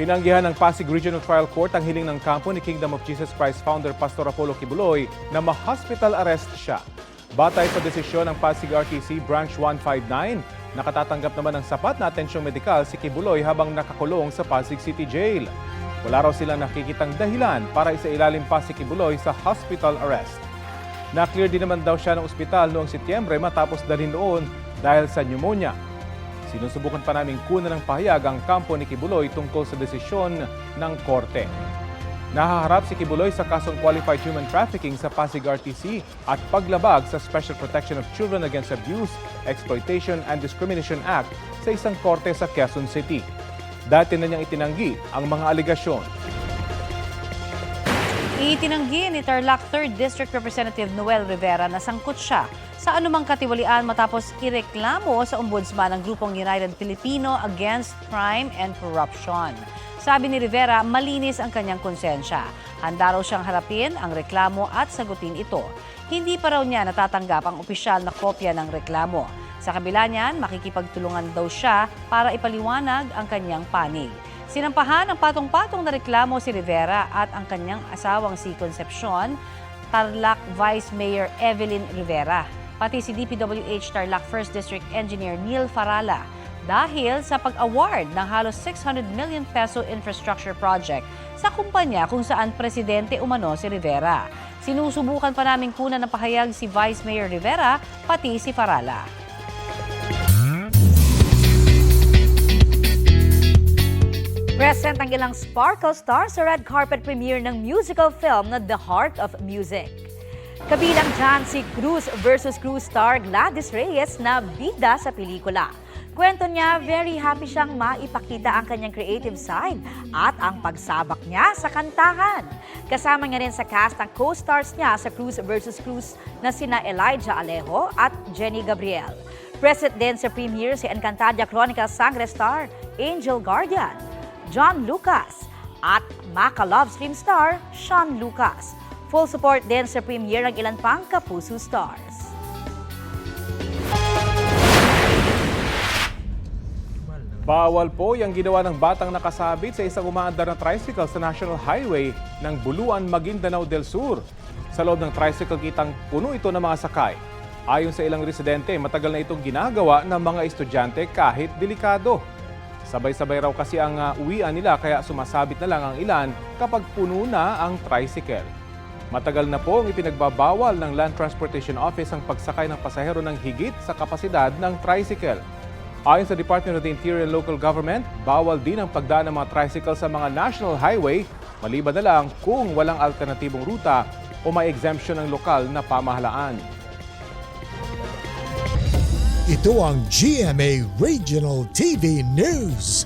Tinanggihan ng Pasig Regional Trial Court ang hiling ng kampo ni Kingdom of Jesus Christ founder Pastor Apollo Kibuloy na ma-hospital arrest siya. Batay sa desisyon ng Pasig RTC Branch 159, nakatatanggap naman ng sapat na atensyong medikal si Kibuloy habang nakakulong sa Pasig City Jail. Wala raw silang nakikitang dahilan para isailalim pa si Kibuloy sa hospital arrest. Na-clear din naman daw siya ng ospital noong Setyembre matapos dalhin doon dahil sa pneumonia. Sinusubukan pa naming kunan ng pahayag ang kampo ni Kibuloy tungkol sa desisyon ng korte. Nahaharap si Kibuloy sa kasong qualified human trafficking sa Pasig RTC at paglabag sa Special Protection of Children Against Abuse, Exploitation and Discrimination Act sa isang korte sa Quezon City. Dati na niyang itinanggi ang mga aligasyon. Itinanggi ni Tarlac 3rd District Representative Noel Rivera na sangkot siya sa anumang katiwalian matapos ireklamo sa ombudsman ng grupong United Filipino Against Crime and Corruption. Sabi ni Rivera, malinis ang kanyang konsensya. Handa raw siyang harapin ang reklamo at sagutin ito. Hindi pa raw niya natatanggap ang opisyal na kopya ng reklamo. Sa kabila niyan, makikipagtulungan daw siya para ipaliwanag ang kanyang panig. Sinampahan ng patong-patong na reklamo si Rivera at ang kanyang asawang si Concepcion, Tarlac Vice Mayor Evelyn Rivera, pati si DPWH Tarlac 1st District Engineer Neil Farala dahil sa pag-award ng halos 600 million peso infrastructure project sa kumpanya kung saan presidente umano si Rivera. Sinusubukan pa namin kunan ng pahayag si Vice Mayor Rivera pati si Farala. Present ang sparkle star sa red carpet premiere ng musical film na The Heart of Music. Kabilang dyan si Cruz versus Cruz star Gladys Reyes na bida sa pelikula. Kwento niya, very happy siyang maipakita ang kanyang creative side at ang pagsabak niya sa kantahan. Kasama niya rin sa cast ang co-stars niya sa Cruz versus Cruz na sina Elijah Alejo at Jenny Gabriel. Present din sa premiere si Encantadia Chronicles Sangre star Angel Guardian. John Lucas at Maka Love Stream star Sean Lucas. Full support din sa premiere ng ilan pang Kapuso stars. Bawal po yung ginawa ng batang nakasabit sa isang umaandar na tricycle sa National Highway ng Buluan, Maguindanao del Sur. Sa loob ng tricycle kitang puno ito ng mga sakay. Ayon sa ilang residente, matagal na itong ginagawa ng mga estudyante kahit delikado. Sabay-sabay raw kasi ang uh, uwian nila kaya sumasabit na lang ang ilan kapag puno na ang tricycle. Matagal na po ang ipinagbabawal ng Land Transportation Office ang pagsakay ng pasahero ng higit sa kapasidad ng tricycle. Ayon sa Department of the Interior and Local Government, bawal din ang pagdaan ng mga tricycle sa mga national highway maliban na lang kung walang alternatibong ruta o may exemption ng lokal na pamahalaan. Ito ang GMA Regional TV News.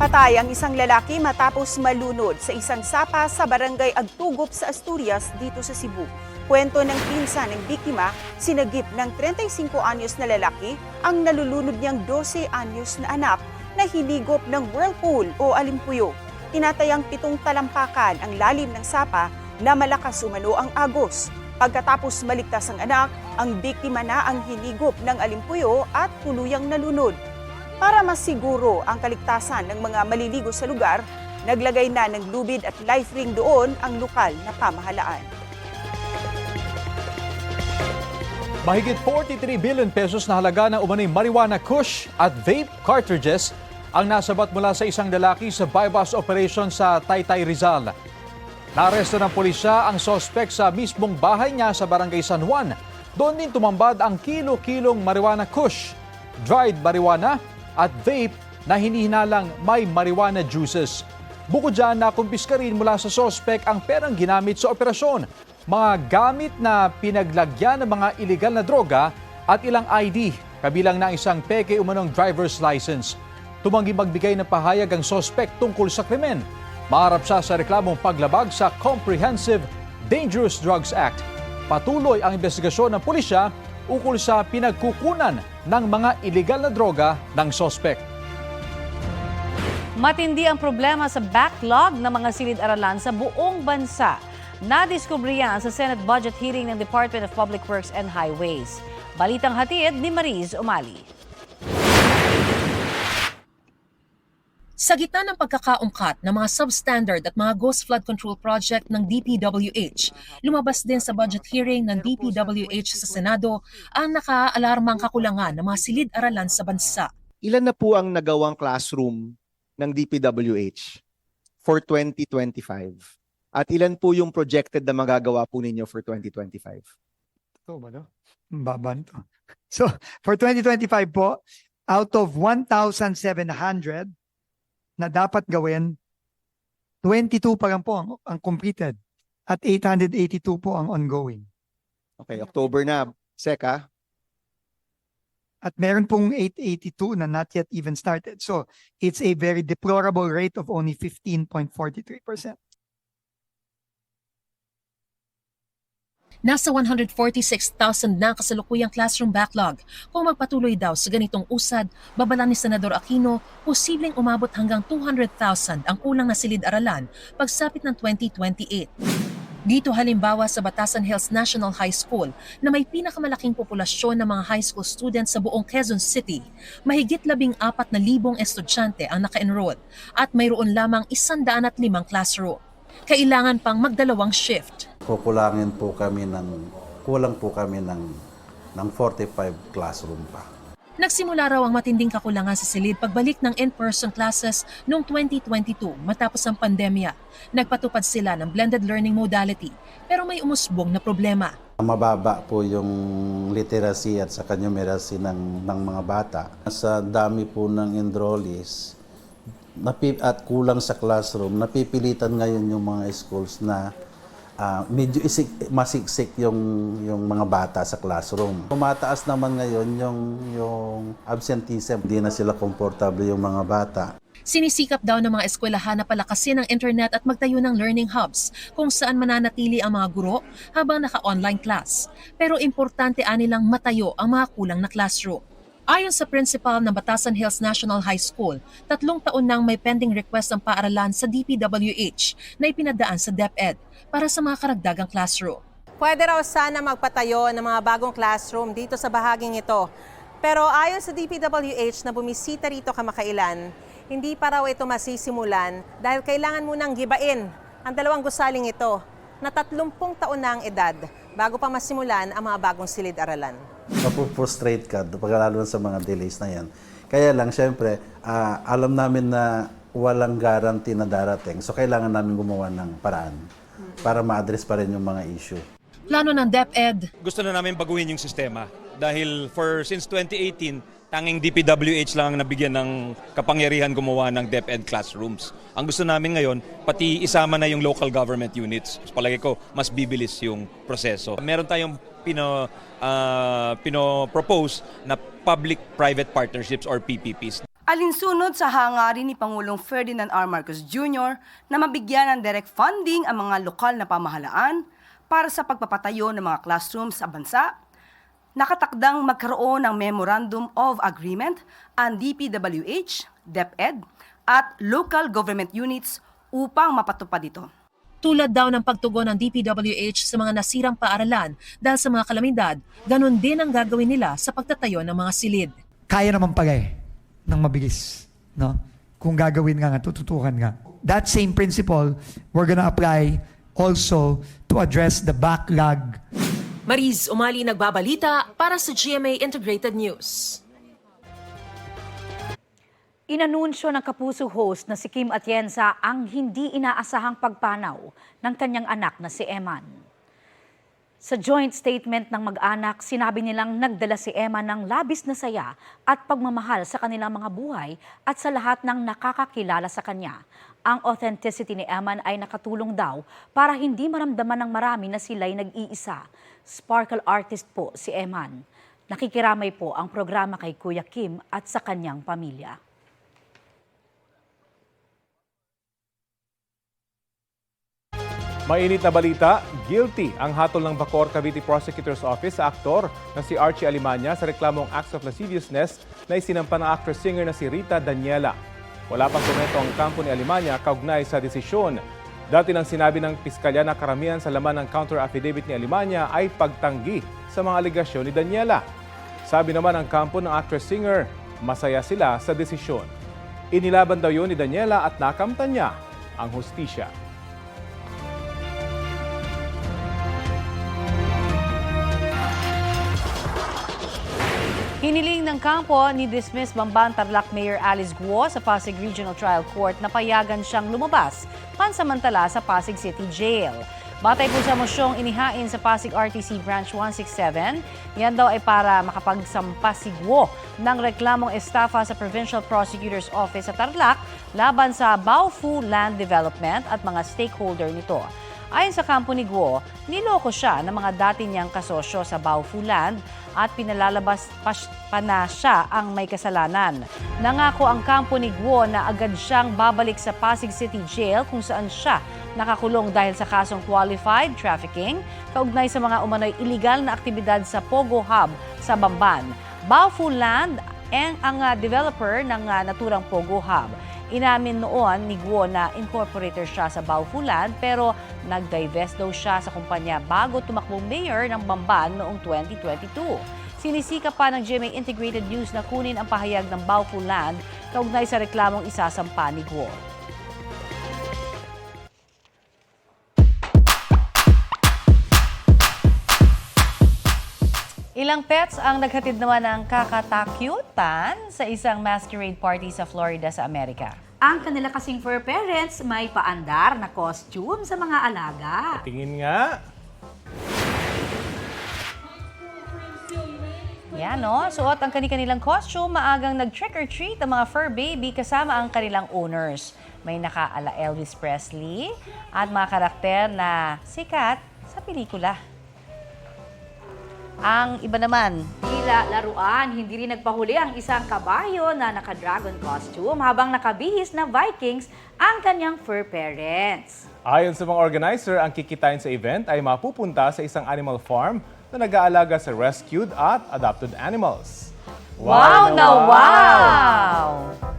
Patay ang isang lalaki matapos malunod sa isang sapa sa barangay Agtugop sa Asturias dito sa Cebu. Kwento ng pinsan ng biktima, sinagip ng 35 anyos na lalaki ang nalulunod niyang 12 anyos na anak na hinigop ng whirlpool o alimpuyo. Tinatayang pitong talampakan ang lalim ng sapa na malakas umano ang agos. Pagkatapos maligtas ang anak, ang biktima na ang hinigop ng alimpuyo at tuluyang nalunod. Para masiguro ang kaligtasan ng mga maliligo sa lugar, naglagay na ng lubid at life ring doon ang lokal na pamahalaan. Mahigit 43 billion pesos na halaga ng umano'y marijuana kush at vape cartridges ang nasabat mula sa isang lalaki sa bypass operation sa Taytay Rizal. Naaresto ng pulisya ang sospek sa mismong bahay niya sa barangay San Juan. Doon din tumambad ang kilo-kilong marijuana kush, dried marijuana at vape na hinihinalang may marijuana juices. Bukod dyan, nakumpiska rin mula sa sospek ang perang ginamit sa operasyon, mga gamit na pinaglagyan ng mga iligal na droga at ilang ID, kabilang na isang peke umanong driver's license. Tumanggi magbigay ng pahayag ang sospek tungkol sa krimen. Maharap siya sa reklamong paglabag sa Comprehensive Dangerous Drugs Act. Patuloy ang investigasyon ng pulisya ukol sa pinagkukunan ng mga iligal na droga ng sospek. Matindi ang problema sa backlog ng mga silid-aralan sa buong bansa. Nadiskubre yan sa Senate budget hearing ng Department of Public Works and Highways. Balitang hatid ni Mariz Umali. Sa gitna ng pagkakaungkat ng mga substandard at mga ghost flood control project ng DPWH, lumabas din sa budget hearing ng DPWH sa Senado ang nakaalarmang kakulangan ng mga silid-aralan sa bansa. ilan na po ang nagawang classroom ng DPWH for 2025? At ilan po yung projected na magagawa po ninyo for 2025? Ito ba, no? Baba. So, for 2025 po, out of 1,700 na dapat gawin, 22 pa lang po ang, ang completed at 882 po ang ongoing. Okay, October na. Seka, At meron pong 882 na not yet even started. So, it's a very deplorable rate of only 15.43%. Nasa 146,000 na kasalukuyang classroom backlog. Kung magpatuloy daw sa ganitong usad, babala ni Senador Aquino, posibleng umabot hanggang 200,000 ang kulang na silid-aralan pagsapit ng 2028. Dito halimbawa sa Batasan Hills National High School na may pinakamalaking populasyon ng mga high school students sa buong Quezon City, mahigit labing apat na libong estudyante ang naka-enroll at mayroon lamang isandaan at limang classroom. Kailangan pang magdalawang shift. Kukulangin po kami ng kulang po kami ng ng 45 classroom pa. Nagsimula raw ang matinding kakulangan sa silid pagbalik ng in-person classes noong 2022 matapos ang pandemya. Nagpatupad sila ng blended learning modality pero may umusbong na problema. Mababa po yung literacy at saka numeracy ng, ng mga bata. Sa dami po ng enrollees at kulang sa classroom, napipilitan ngayon yung mga schools na ah, medyo isik, masiksik yung, yung mga bata sa classroom. Tumataas naman ngayon yung, yung absenteeism. Hindi na sila komportable yung mga bata. Sinisikap daw ng mga eskwelahan na palakasin ang internet at magtayo ng learning hubs kung saan mananatili ang mga guro habang naka-online class. Pero importante anilang matayo ang mga kulang na classroom. Ayon sa principal ng Batasan Hills National High School, tatlong taon nang may pending request ang paaralan sa DPWH na ipinadaan sa DepEd para sa mga karagdagang classroom. Pwede raw sana magpatayo ng mga bagong classroom dito sa bahaging ito. Pero ayon sa DPWH na bumisita rito kamakailan, hindi pa raw ito masisimulan dahil kailangan munang gibain ang dalawang gusaling ito na 30 taon na ang edad bago pa masimulan ang mga bagong silid-aralan. Mapuprostrate ka, pag lalo sa mga delays na yan. Kaya lang, syempre, ah, alam namin na walang guarantee na darating. So, kailangan namin gumawa ng paraan para ma-address pa rin yung mga issue. Plano ng DepEd, gusto na namin baguhin yung sistema dahil for since 2018 tanging DPWH lang ang nabigyan ng kapangyarihan gumawa ng DepEd classrooms. Ang gusto namin ngayon, pati isama na yung local government units. Palagi ko, mas bibilis yung proseso. Meron tayong pino, ah, pino-propose na public-private partnerships or PPPs. Alinsunod sa hangarin ni Pangulong Ferdinand R. Marcos Jr. na mabigyan ng direct funding ang mga lokal na pamahalaan para sa pagpapatayo ng mga classrooms sa bansa, nakatakdang magkaroon ng Memorandum of Agreement ang DPWH, DepEd, at local government units upang mapatupad ito. Tulad daw ng pagtugon ng DPWH sa mga nasirang paaralan dahil sa mga kalamidad, ganun din ang gagawin nila sa pagtatayo ng mga silid. Kaya naman pala eh, ng mabilis. No? Kung gagawin nga nga, tututukan nga. That same principle, we're gonna apply also to address the backlog Mariz Umali nagbabalita para sa GMA Integrated News. Inanunsyo ng Kapuso host na si Kim Atienza ang hindi inaasahang pagpanaw ng kanyang anak na si Eman. Sa joint statement ng mag-anak, sinabi nilang nagdala si Emma ng labis na saya at pagmamahal sa kanilang mga buhay at sa lahat ng nakakakilala sa kanya. Ang authenticity ni Eman ay nakatulong daw para hindi maramdaman ng marami na sila'y nag-iisa. Sparkle artist po si Eman. Nakikiramay po ang programa kay Kuya Kim at sa kanyang pamilya. Mainit na balita, guilty ang hatol ng Bacor Cavite Prosecutor's Office sa aktor na si Archie Alimanya sa reklamong acts of lasciviousness na isinampa ng actress-singer na si Rita Daniela. Wala pang komento ang kampo ni Alimanya kaugnay sa desisyon. Dati nang sinabi ng piskalya na karamihan sa laman ng counter affidavit ni Alimanya ay pagtanggi sa mga aligasyon ni Daniela. Sabi naman ng kampo ng actress-singer, masaya sila sa desisyon. Inilaban daw yun ni Daniela at nakamtan niya ang hustisya. Hiniling ng kampo ni dismiss Bamban Tarlac Mayor Alice Guo sa Pasig Regional Trial Court na payagan siyang lumabas pansamantala sa Pasig City Jail. Batay po sa mosyong inihain sa Pasig RTC Branch 167, yan daw ay para makapagsampa si Guo ng reklamong estafa sa Provincial Prosecutor's Office sa Tarlac laban sa Baofu Land Development at mga stakeholder nito. Ayon sa kampo ni Guo, niloko siya ng mga dati niyang kasosyo sa Baofu Land at pinalalabas pa na siya ang may kasalanan. Nangako ang kampo ni Guo na agad siyang babalik sa Pasig City Jail kung saan siya nakakulong dahil sa kasong qualified trafficking kaugnay sa mga umano'y illegal na aktibidad sa Pogo Hub sa Bamban. Baofu Land ang, ang ah, developer ng ah, naturang Pogo Hub. Inamin noon ni Guo na incorporator siya sa Baofu Land pero nag-divest daw siya sa kumpanya bago tumakbong mayor ng Bamban noong 2022. Sinisika pa ng GMA Integrated News na kunin ang pahayag ng Baofu Land kaugnay sa reklamong isasampa ni Guo. Ilang pets ang naghatid naman ng kakatakyutan sa isang masquerade party sa Florida sa Amerika. Ang kanila kasing fur parents may paandar na costume sa mga alaga. Tingin nga. Yan, no? Suot ang kani-kanilang costume, maagang nag-trick or treat ang mga fur baby kasama ang kanilang owners. May nakaala Elvis Presley at mga karakter na sikat sa pelikula. Ang iba naman, Tila laruan, hindi rin nagpahuli ang isang kabayo na naka-dragon costume habang nakabihis na Vikings ang kanyang fur parents. Ayon sa mga organizer, ang kikitain sa event ay mapupunta sa isang animal farm na nag-aalaga sa rescued at adopted animals. wow na wow! Mga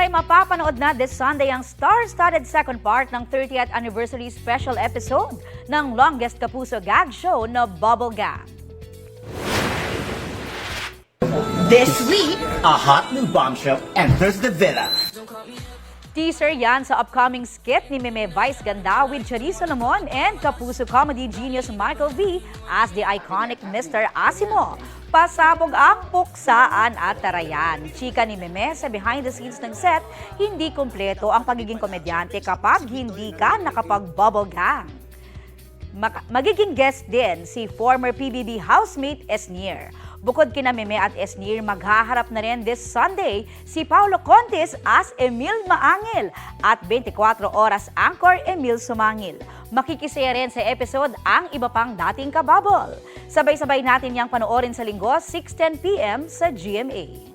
pare, mapapanood na this Sunday ang star-studded second part ng 30th anniversary special episode ng longest kapuso gag show na Bubble Gang. This week, a hot new bombshell enters the villa. Teaser yan sa upcoming skit ni Meme Vice Ganda with Charis Solomon and Kapuso comedy genius Michael V as the iconic Mr. Asimo. Pasabog ang puksaan at tarayan. Chika ni Meme sa behind the scenes ng set, hindi kumpleto ang pagiging komedyante kapag hindi ka nakapag-bubble gang. Magiging guest din si former PBB housemate Esnir. Bukod kina Meme at Esnir, maghaharap na rin this Sunday si Paulo Contes as Emil Maangil at 24 oras anchor Emil Sumangil. Makikisaya rin sa episode ang iba pang dating kababol. Sabay-sabay natin yang panoorin sa linggo, 6.10pm sa GMA.